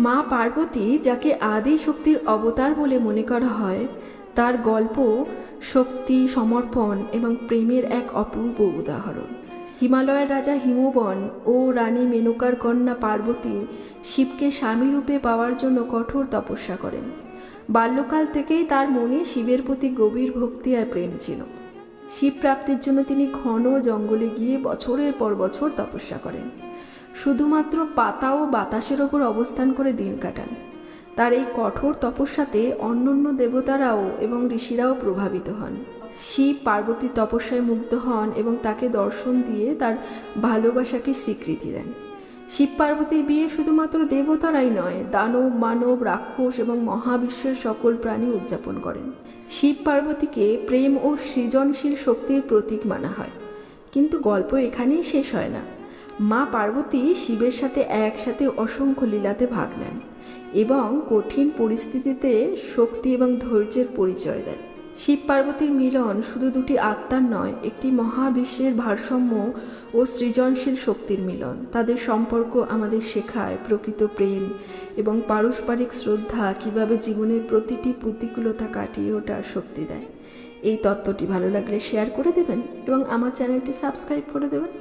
মা পার্বতী, যাকে আদি শক্তির অবতার বলে মনে করা হয়, তার গল্প শক্তি, সমর্পণ এবং প্রেমের এক অপূর্ব উদাহরণ। হিমালয়ের রাজা হিমবন ও রানী মেনকার কন্যা পার্বতী শিবকে স্বামীরূপে পাওয়ার জন্য কঠোর তপস্যা করেন। বাল্যকাল থেকেই তার মনে শিবের প্রতি গভীর ভক্তি আর প্রেম ছিল। শিব প্রাপ্তির জন্য তিনি ঘন জঙ্গলে গিয়ে বছরের পর বছর তপস্যা করেন। শুধুমাত্র পাতা ও বাতাসের ওপর অবস্থান করে দিন কাটান। তার এই কঠোর তপস্যাতে অন্যান্য দেবতারাও এবং ঋষিরাও প্রভাবিত হন। শিব পার্বতীর তপস্যায় মুগ্ধ হন এবং তাকে দর্শন দিয়ে তার ভালোবাসাকে স্বীকৃতি দেন। শিব পার্বতীর বিয়ে শুধুমাত্র দেবতারাই নয়, দানব, মানব, রাক্ষস এবং মহাবিশ্বের সকল প্রাণী উদযাপন করেন। শিব পার্বতীকে প্রেম ও সৃজনশীল শক্তির প্রতীক মানা হয়। কিন্তু গল্প এখানেই শেষ হয় না। মা পার্বতী শিবের সাথে একসাথে অসংখ্য লীলাতে ভাগ নেন এবং কঠিন পরিস্থিতিতে শক্তি এবং ধৈর্যের পরিচয় দেন। শিব পার্বতীর মিলন শুধু দুটি আত্মার নয়, একটি মহাবিশ্বের ভারসাম্য ও সৃজনশীল শক্তির মিলন। তাদের সম্পর্ক আমাদের শেখায় প্রকৃত প্রেম এবং পারস্পরিক শ্রদ্ধা কীভাবে জীবনের প্রতিটি প্রতিকূলতা কাটিয়ে ওঠার শক্তি দেয়। এই তত্ত্বটি ভালো লাগলে শেয়ার করে দেবেন এবং আমার চ্যানেলটি সাবস্ক্রাইব করে দেবেন।